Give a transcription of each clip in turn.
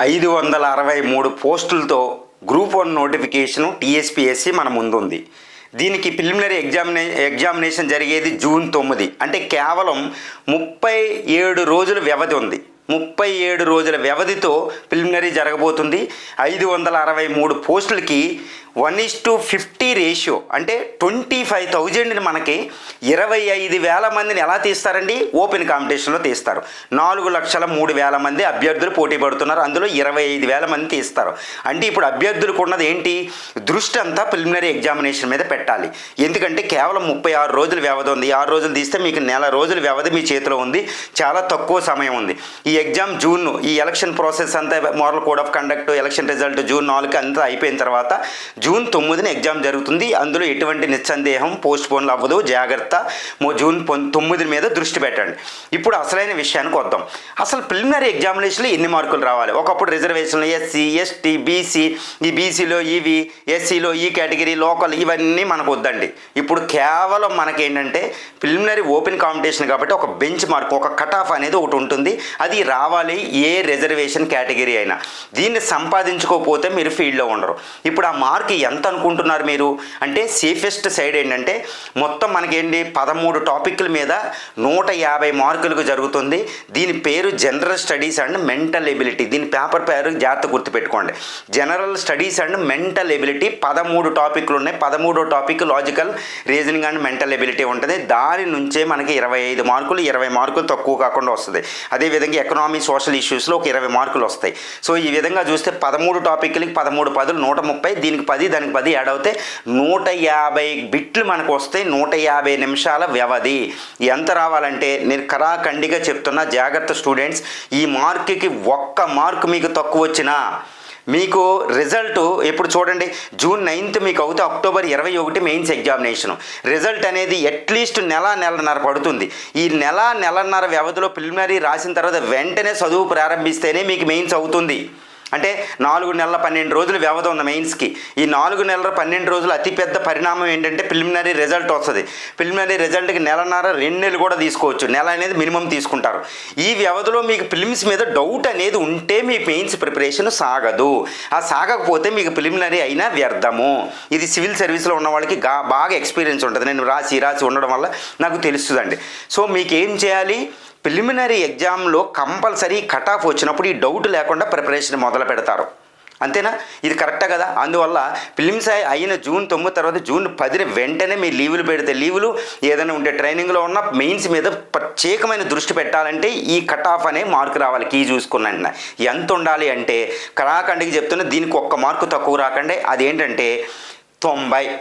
ఐదు వందల అరవై మూడు పోస్టులతో గ్రూప్ వన్ నోటిఫికేషను టీఎస్పిఎస్సి మన ముందుంది. దీనికి ప్రిలిమినరీ ఎగ్జామినే ఎగ్జామినేషన్ జరిగేది జూన్ తొమ్మిది. అంటే కేవలం ముప్పై ఏడు రోజుల వ్యవధి ఉంది. ముప్పై ఏడు రోజుల వ్యవధితో ప్రిలిమినరీ జరగబోతుంది. ఐదు వందల అరవై మూడు పోస్టులకి one is to fifty ratio అంటే ట్వంటీ ఫైవ్ థౌజండ్ని మనకి ఇరవై ఐదు వేల మందిని ఎలా తీస్తారండి? ఓపెన్ కాంపిటీషన్లో తీస్తారు. నాలుగు లక్షల మూడు వేల మంది అభ్యర్థులు పోటీ పడుతున్నారు. అందులో ఇరవై ఐదు వేల మంది తీస్తారు. అంటే ఇప్పుడు అభ్యర్థులకు ఉన్నది ఏంటి? దృష్టి అంతా ప్రిలిమినరీ ఎగ్జామినేషన్ మీద పెట్టాలి. ఎందుకంటే కేవలం ముప్పై ఆరు రోజుల వ్యవధి ఉంది. ఆరు రోజులు తీస్తే మీకు నెల రోజుల వ్యవధి మీ చేతిలో ఉంది. చాలా తక్కువ సమయం ఉంది. ఈ ఎగ్జామ్ జూన్ ఈ ఎలక్షన్ ప్రాసెస్ అంతా model code of conduct election result June నాలుగు అంతా అయిపోయిన తర్వాత జూన్ తొమ్మిదిన ఎగ్జామ్ జరుగుతుంది. అందులో ఎటువంటి నిస్సందేహం పోస్ట్ పోన్లు అవ్వదు. జాగ్రత్త. జూన్ తొమ్మిది మీద దృష్టి పెట్టండి. ఇప్పుడు అసలైన విషయానికి వద్దాం. అసలు ప్రిలిమినరీ ఎగ్జామినేషన్లో ఎన్ని మార్కులు రావాలి? ఒకప్పుడు రిజర్వేషన్లు ఎస్సీ ఎస్టీ బీసీ ఈ బీసీలో ఇవి ఎస్సీలో ఈ కేటగిరీ లోకల్ ఇవన్నీ మనకు వద్దండి. ఇప్పుడు కేవలం మనకేంటంటే ప్రిలిమినరీ ఓపెన్ కాంపిటీషన్ కాబట్టి ఒక బెంచ్ మార్క్ ఒక కట్ ఆఫ్ అనేది ఒకటి ఉంటుంది. అది రావాలి ఏ రిజర్వేషన్ కేటగిరీ అయినా. దీన్ని సంపాదించుకోకపోతే మీరు ఫీల్డ్లో ఉండరు. ఇప్పుడు ఆ మార్క్ ఎంత అనుకుంటున్నారు మీరు? అంటే సేఫెస్ట్ సైడ్ ఏంటంటే మొత్తం మనకేంటి? పదమూడు టాపిక్ల మీద నూట యాభై మార్కులకు జరుగుతుంది. దీని పేరు general studies and mental ability దీని పేపర్ పేరు జాగ్రత్త గుర్తుపెట్టుకోండి. General studies and mental ability పదమూడు టాపిక్లు ఉన్నాయి. పదమూడో topic logical reasoning and mental ability ఉంటుంది. దాని నుంచే మనకి ఇరవై ఐదు మార్కులు ఇరవై మార్కులు తక్కువ కాకుండా వస్తుంది. అదేవిధంగా ఎకనామీ సోషల్ ఇష్యూస్లో ఒక ఇరవై మార్కులు వస్తాయి. సో ఈ విధంగా చూస్తే పదమూడు టాపిక్లకి పదమూడు పదులు నూట ముప్పై దీనికి పది పది దానికి పది యాడ్ అవుతే నూట యాభై బిట్లు మనకు వస్తే నూట యాభై నిమిషాల వ్యవధి. ఎంత రావాలంటే నేను కరాఖండిగా చెప్తున్నా జాగ్రత్త స్టూడెంట్స్ ఈ మార్కుకి ఒక్క మార్క్ మీకు తక్కువ వచ్చినా మీకు రిజల్ట్ ఇప్పుడు చూడండి జూన్ నైన్త్ మీకు అవుతే అక్టోబర్ ఇరవై ఒకటి మెయిన్స్ ఎగ్జామినేషన్. రిజల్ట్ అనేది అట్లీస్ట్ నెల నెలన్నర పడుతుంది. ఈ నెల నెలన్నర వ్యవధిలో ప్రిలిమినరీ రాసిన తర్వాత వెంటనే చదువు ప్రారంభిస్తేనే మీకు మెయిన్స్ అవుతుంది. అంటే నాలుగు నెలల పన్నెండు రోజులు వ్యవధి ఉంది మెయిన్స్కి. ఈ నాలుగు నెలల పన్నెండు రోజులు అతిపెద్ద పరిణామం ఏంటంటే ప్రిలిమినరీ రిజల్ట్ వస్తుంది. ప్రిలిమినరీ రిజల్ట్కి నెలన్నర రెండు నెలలు కూడా తీసుకోవచ్చు. నెల అనేది మినిమం తీసుకుంటారు. ఈ వ్యవధిలో మీకు ఫిలిమ్స్ మీద డౌట్ అనేది ఉంటే మీ మెయిన్స్ ప్రిపరేషన్ సాగదు. ఆ సాగకపోతే మీకు ప్రిలిమినరీ అయినా వ్యర్థము. ఇది సివిల్ సర్వీస్లో ఉన్న వాళ్ళకి బాగా ఎక్స్పీరియన్స్ ఉంటుంది. నేను రాసి రాసి ఉండడం వల్ల నాకు తెలుస్తుందండి. సో మీకు ఏం చేయాలి? ప్రిలిమినరీ ఎగ్జామ్లో కంపల్సరీ కట్ ఆఫ్ వచ్చినప్పుడు ఈ డౌట్ లేకుండా ప్రిపరేషన్ మొదలు పెడతారు. అంతేనా? ఇది కరెక్టే కదా? అందువల్ల ఫిలిమ్స్ అయిన జూన్ తొమ్మిది తర్వాత జూన్ పదిన వెంటనే మీ లీవులు పెడితే లీవులు ఏదైనా ఉంటే ట్రైనింగ్లో ఉన్న మెయిన్స్ మీద ప్రత్యేకమైన దృష్టి పెట్టాలంటే ఈ కట్ ఆఫ్ అనే మార్కు రావాలి కీ చూసుకున్న ఎంత ఉండాలి అంటే కళాఖండికి చెప్తున్నా దీనికి ఒక్క మార్కు తక్కువ రాకండి. అదేంటంటే తొంభై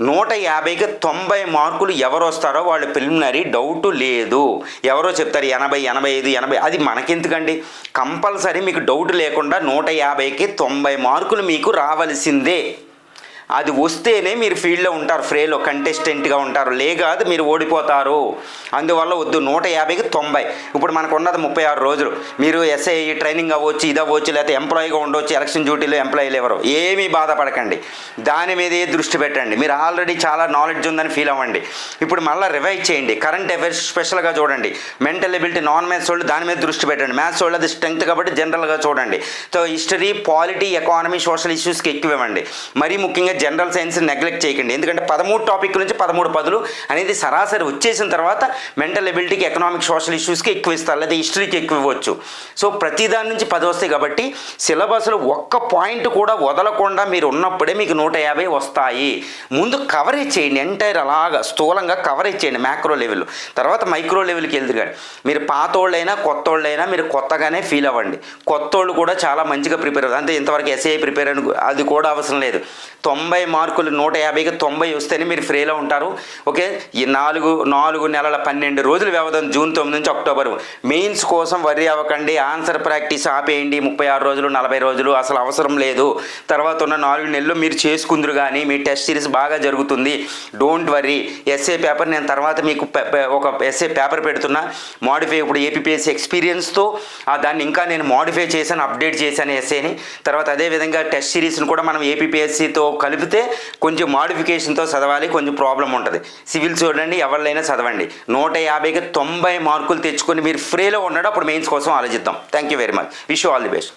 నూట యాభైకి తొంభై మార్కులు ఎవరు వస్తారో వాళ్ళు ప్రిలిమినరీ డౌట్ లేదు. ఎవరో చెప్తారు ఎనభై ఎనభై ఐదు ఎనభై అది మనకెందుకండి? కంపల్సరీ మీకు డౌట్ లేకుండా నూట యాభైకి తొంభై మార్కులు మీకు రావలసిందే. అది వస్తేనే మీరు ఫీల్డ్లో ఉంటారు ఫ్రేలో కంటెస్టెంట్గా ఉంటారు. లేకాదు మీరు ఓడిపోతారు. అందువల్ల వద్దు నూట యాభైకి తొంభై. ఇప్పుడు మనకు ఉన్నది ముప్పై ఆరు రోజులు. మీరు ఎస్ఐ ట్రైనింగ్ అవ్వచ్చు ఇది అవ్వచ్చు లేకపోతే ఎంప్లాయీగా ఉండవచ్చు ఎలక్షన్ డ్యూటీలో ఎంప్లాయీలు ఎవరు ఏమీ బాధపడకండి. దాని మీదే దృష్టి పెట్టండి. మీరు ఆల్రెడీ చాలా నాలెడ్జ్ ఉందని ఫీల్ అవ్వండి. ఇప్పుడు మళ్ళీ రివైజ్ చేయండి. కరెంట్ అఫైర్స్ స్పెషల్గా చూడండి. మెంటల్ ఎబిలిటీ నాన్ మ్యాథ్స్ వాళ్ళు దాని మీద దృష్టి పెట్టండి. మ్యాథ్స్ వాళ్ళు అది స్ట్రెంగ్త్ కాబట్టి జనరల్గా చూడండి. So history polity economy social ఇష్యూస్కి ఎక్కువ ఇవ్వండి. మరీ ముఖ్యంగా జనరల్ సైన్స్ నెగ్లెక్ట్ చేయకండి. ఎందుకంటే పదమూడు టాపిక్ నుంచి పదమూడు పదులు అనేది సరాసరి వచ్చేసిన తర్వాత మెంటల్ ఎబిలిటీకి ఎకనామిక్ సోషల్ ఇష్యూస్కి ఎక్కువ ఇస్తారు. లేదా హిస్టరీకి ఎక్కువ ఇవ్వచ్చు. సో ప్రతి దాని నుంచి పది వస్తాయి కాబట్టి సిలబస్లో ఒక్క పాయింట్ కూడా వదలకుండా మీరు ఉన్నప్పుడే మీకు నూట యాభై వస్తాయి. ముందు కవరేజ్ చేయండి. ఎంటైర్ అలాగా స్థూలంగా కవరేజ్ చేయండి మ్యాక్రో లెవెల్. తర్వాత మైక్రో లెవెల్కి వెళ్తారు కానీ మీరు పాతోళ్ళైనా కొత్తోళ్ళైనా మీరు కొత్తగానే ఫీల్ అవ్వండి. కొత్తోళ్ళు కూడా చాలా మంచిగా ప్రిపేర్ అవుతారు అంతే ఇంతవరకు ఎస్ఏ ప్రిపేర్ అని అది కూడా అవసరం లేదు. తొంభై మార్కులు నూట యాభైకి తొంభై వస్తేనే మీరు ఫ్రీలో ఉంటారు. ఓకే? ఈ నాలుగు నాలుగు నెలల పన్నెండు రోజులు వ్యవధం జూన్ తొమ్మిది నుంచి అక్టోబర్. మెయిన్స్ కోసం వరి అవ్వకండి. ఆన్సర్ ప్రాక్టీస్ ఆపేయండి. ముప్పై ఆరు రోజులు నలభై రోజులు అసలు అవసరం లేదు. తర్వాత ఉన్న నాలుగు నెలలు మీరు చేసుకుందరు కానీ మీ టెస్ట్ సిరీస్ బాగా జరుగుతుంది. Don't worry. ఎస్ఏ పేపర్ నేను తర్వాత మీకు ఒక ఎస్ఏ పేపర్ పెడుతున్నా. మాడిఫై ఇప్పుడు ఏపీఎస్సీ ఎక్స్పీరియన్స్తో ఆ దాన్ని ఇంకా నేను మాడిఫై చేశాను అప్డేట్ చేశాను ఎస్ఏని. తర్వాత అదేవిధంగా టెస్ట్ సిరీస్ని కూడా మనం ఏపీఎస్సీతో కలిపితే కొంచెం మాడిఫికేషన్తో చదవాలి కొంచెం ప్రాబ్లం ఉంటుంది. సివిల్ చూడండి ఎవరినైనా చదవండి. నూట యాభైకి తొంభై మార్కులు తెచ్చుకొని మీరు ఫ్రీలో ఉండడం అప్పుడు మెయిన్స్ కోసం ఆలోచిద్దాం. Thank you very much wish all the best